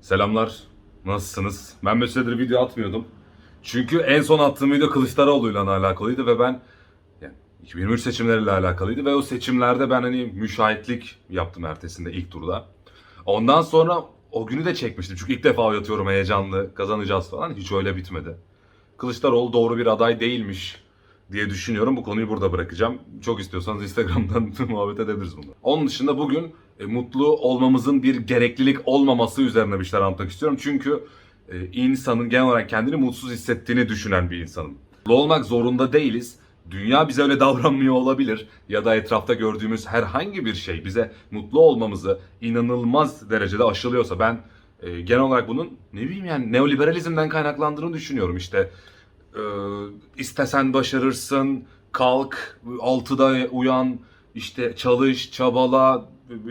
Selamlar. Nasılsınız? Ben bir süredir video atmıyordum. Çünkü en son attığım video Kılıçdaroğlu'yla alakalıydı ve ben yani 2023 seçimleriyle alakalıydı ve o seçimlerde ben hani müşahitlik yaptım ertesinde ilk turda. Ondan sonra o günü de çekmiştim. Çünkü ilk defa yatıyorum heyecanlı, kazanacağız falan. Hiç öyle bitmedi. Kılıçdaroğlu doğru bir aday değilmiş diye düşünüyorum. Bu konuyu burada bırakacağım. Çok istiyorsanız Instagram'dan muhabbet edebiliriz bunu. Onun dışında bugün e, mutlu olmamızın bir gereklilik olmaması üzerine bir şeyler anlatmak istiyorum. Çünkü e, insanın genel olarak kendini mutsuz hissettiğini düşünen bir insanım. Mutlu olmak zorunda değiliz. Dünya bize öyle davranmıyor olabilir ya da etrafta gördüğümüz herhangi bir şey bize mutlu olmamızı inanılmaz derecede aşılıyorsa ben e, genel olarak bunun ne bileyim yani neoliberalizmden kaynaklandığını düşünüyorum işte e, istesen başarırsın, kalk, altıda uyan, işte çalış, çabala,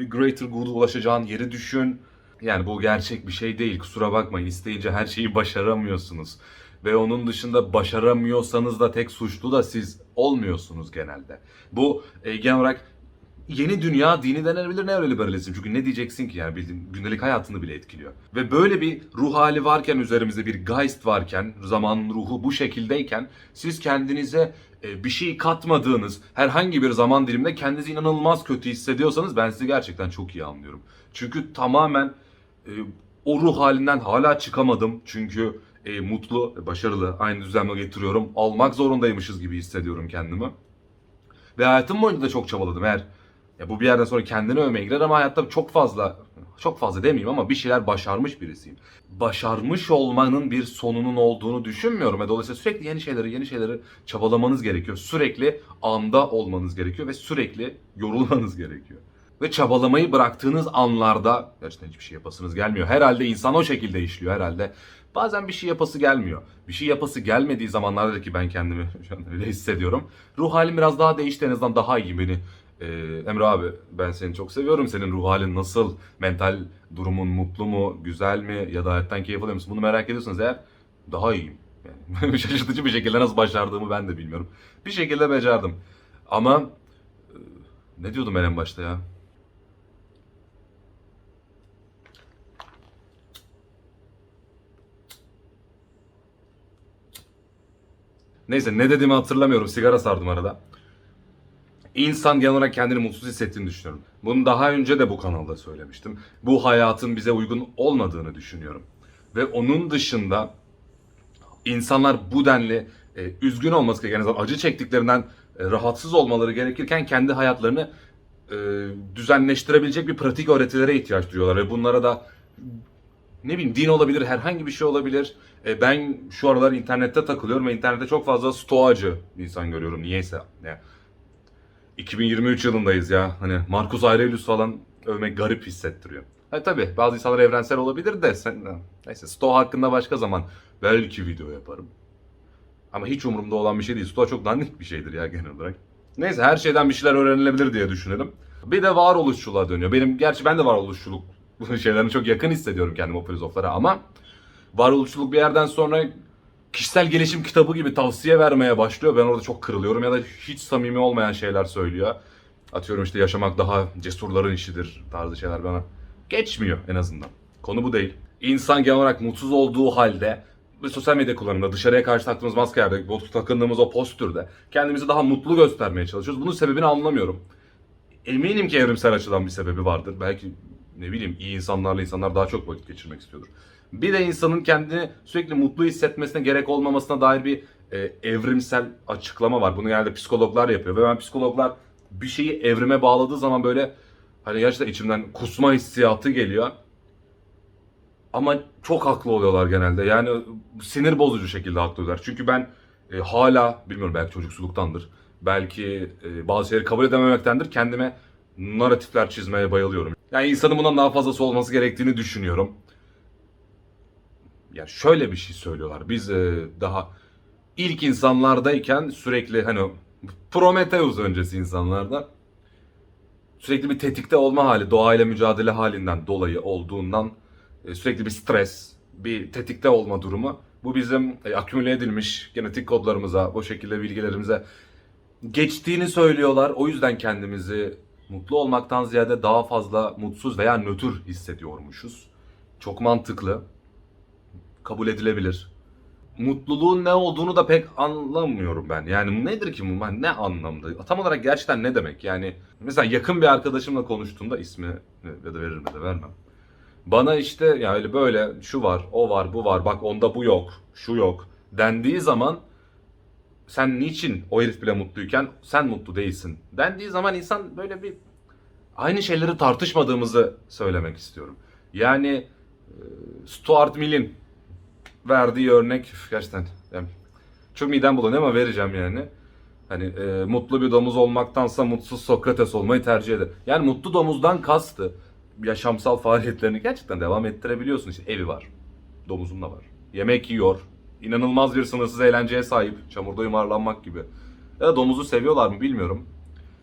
greater good'a ulaşacağın yeri düşün. Yani bu gerçek bir şey değil. Kusura bakmayın. İsteyince her şeyi başaramıyorsunuz. Ve onun dışında başaramıyorsanız da tek suçlu da siz olmuyorsunuz genelde. Bu genel olarak yeni dünya dini denebilir neoliberalizm. Çünkü ne diyeceksin ki yani bildiğin gündelik hayatını bile etkiliyor. Ve böyle bir ruh hali varken üzerimizde bir geist varken zamanın ruhu bu şekildeyken siz kendinize e, bir şey katmadığınız herhangi bir zaman diliminde kendinizi inanılmaz kötü hissediyorsanız ben sizi gerçekten çok iyi anlıyorum. Çünkü tamamen e, o ruh halinden hala çıkamadım. Çünkü e, mutlu, başarılı, aynı düzenle getiriyorum. Almak zorundaymışız gibi hissediyorum kendimi. Ve hayatım boyunca da çok çabaladım. Eğer ya bu bir yerden sonra kendini övmeye girer ama hayatta çok fazla çok fazla demeyeyim ama bir şeyler başarmış birisiyim. Başarmış olmanın bir sonunun olduğunu düşünmüyorum. Dolayısıyla sürekli yeni şeyleri yeni şeyleri çabalamanız gerekiyor. Sürekli anda olmanız gerekiyor ve sürekli yorulmanız gerekiyor. Ve çabalamayı bıraktığınız anlarda gerçekten hiçbir şey yapasınız gelmiyor. Herhalde insan o şekilde işliyor herhalde. Bazen bir şey yapası gelmiyor. Bir şey yapası gelmediği zamanlarda ki ben kendimi şu öyle hissediyorum. Ruh halim biraz daha değişti en azından daha iyi beni. Ee, Emre abi ben seni çok seviyorum. Senin ruh halin nasıl? Mental durumun mutlu mu? Güzel mi? Ya da hayattan keyif alıyor musun? Bunu merak ediyorsanız eğer daha iyiyim. Yani şaşırtıcı bir şekilde nasıl başardığımı ben de bilmiyorum. Bir şekilde becerdim. Ama e, ne diyordum ben en başta ya? Neyse ne dediğimi hatırlamıyorum. Sigara sardım arada. İnsan genel olarak kendini mutsuz hissettiğini düşünüyorum. Bunu daha önce de bu kanalda söylemiştim. Bu hayatın bize uygun olmadığını düşünüyorum. Ve onun dışında insanlar bu denli e, üzgün olması gereken, acı çektiklerinden e, rahatsız olmaları gerekirken kendi hayatlarını e, düzenleştirebilecek bir pratik öğretilere ihtiyaç duyuyorlar. Ve bunlara da ne bileyim din olabilir, herhangi bir şey olabilir. E, ben şu aralar internette takılıyorum ve internette çok fazla stoacı insan görüyorum niyeyse. Yani 2023 yılındayız ya. Hani Marcus Aurelius falan övmek garip hissettiriyor. Ha tabi bazı insanlar evrensel olabilir de sen neyse Stoa hakkında başka zaman belki video yaparım. Ama hiç umurumda olan bir şey değil. Stoa çok dandik bir şeydir ya genel olarak. Neyse her şeyden bir şeyler öğrenilebilir diye düşünelim. Bir de varoluşçuluğa dönüyor. Benim gerçi ben de varoluşçuluk şeylerine çok yakın hissediyorum kendimi o filozoflara ama varoluşçuluk bir yerden sonra kişisel gelişim kitabı gibi tavsiye vermeye başlıyor. Ben orada çok kırılıyorum ya da hiç samimi olmayan şeyler söylüyor. Atıyorum işte yaşamak daha cesurların işidir tarzı şeyler bana geçmiyor en azından. Konu bu değil. İnsan genel olarak mutsuz olduğu halde ve sosyal medya kullanımında dışarıya karşı taktığımız maskelerde, takındığımız o postürde kendimizi daha mutlu göstermeye çalışıyoruz. Bunun sebebini anlamıyorum. Eminim ki evrimsel açıdan bir sebebi vardır. Belki ne bileyim iyi insanlarla insanlar daha çok vakit geçirmek istiyordur. Bir de insanın kendini sürekli mutlu hissetmesine gerek olmamasına dair bir e, evrimsel açıklama var. Bunu genelde psikologlar yapıyor ve ben psikologlar bir şeyi evrime bağladığı zaman böyle hani gerçekten içimden kusma hissiyatı geliyor. Ama çok haklı oluyorlar genelde. Yani sinir bozucu şekilde haklı oluyorlar. Çünkü ben e, hala bilmiyorum belki çocuksuluktandır. Belki e, bazı şeyleri kabul edememektendir. Kendime narratifler çizmeye bayılıyorum. Yani insanın bundan daha fazlası olması gerektiğini düşünüyorum. Ya şöyle bir şey söylüyorlar. Biz e, daha ilk insanlardayken sürekli hani Prometheus öncesi insanlarda sürekli bir tetikte olma hali, doğayla mücadele halinden dolayı olduğundan e, sürekli bir stres, bir tetikte olma durumu. Bu bizim e, akümüle edilmiş genetik kodlarımıza, o şekilde bilgilerimize geçtiğini söylüyorlar. O yüzden kendimizi mutlu olmaktan ziyade daha fazla mutsuz veya nötr hissediyormuşuz. Çok mantıklı. Kabul edilebilir. Mutluluğun ne olduğunu da pek anlamıyorum ben. Yani nedir ki bu? Ben Ne anlamda? Tam olarak gerçekten ne demek? Yani mesela yakın bir arkadaşımla konuştuğumda ismi ya da veririm ya da vermem. Bana işte ya öyle böyle şu var, o var, bu var, bak onda bu yok, şu yok dendiği zaman sen niçin o herif bile mutluyken sen mutlu değilsin dendiği zaman insan böyle bir aynı şeyleri tartışmadığımızı söylemek istiyorum. Yani e, Stuart Mill'in verdiği örnek gerçekten yani çok midem bulanıyor ama vereceğim yani. Hani e, mutlu bir domuz olmaktansa mutsuz Sokrates olmayı tercih eder. Yani mutlu domuzdan kastı yaşamsal faaliyetlerini gerçekten devam ettirebiliyorsun. İşte evi var, domuzun da var. Yemek yiyor, inanılmaz bir sınırsız eğlenceye sahip. Çamurda yumarlanmak gibi. Ya da domuzu seviyorlar mı bilmiyorum.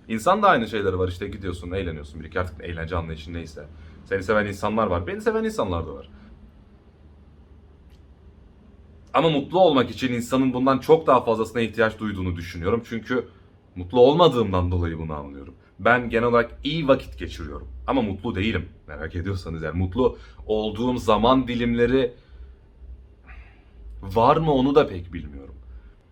İnsan da aynı şeyleri var işte gidiyorsun, eğleniyorsun. Bir iki artık eğlence anlayışın neyse. Seni seven insanlar var, beni seven insanlar da var. Ama mutlu olmak için insanın bundan çok daha fazlasına ihtiyaç duyduğunu düşünüyorum. Çünkü mutlu olmadığımdan dolayı bunu anlıyorum. Ben genel olarak iyi vakit geçiriyorum. Ama mutlu değilim. Merak ediyorsanız yani mutlu olduğum zaman dilimleri var mı onu da pek bilmiyorum.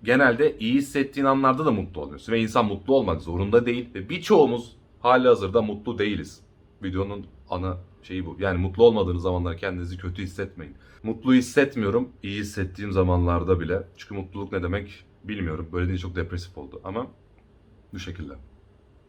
Genelde iyi hissettiğin anlarda da mutlu oluyorsun. Ve insan mutlu olmak zorunda değil. Ve birçoğumuz hali hazırda mutlu değiliz. Videonun ana şeyi bu. Yani mutlu olmadığınız zamanlar kendinizi kötü hissetmeyin. Mutlu hissetmiyorum iyi hissettiğim zamanlarda bile. Çünkü mutluluk ne demek bilmiyorum. Böyle deyince çok depresif oldu ama bu şekilde.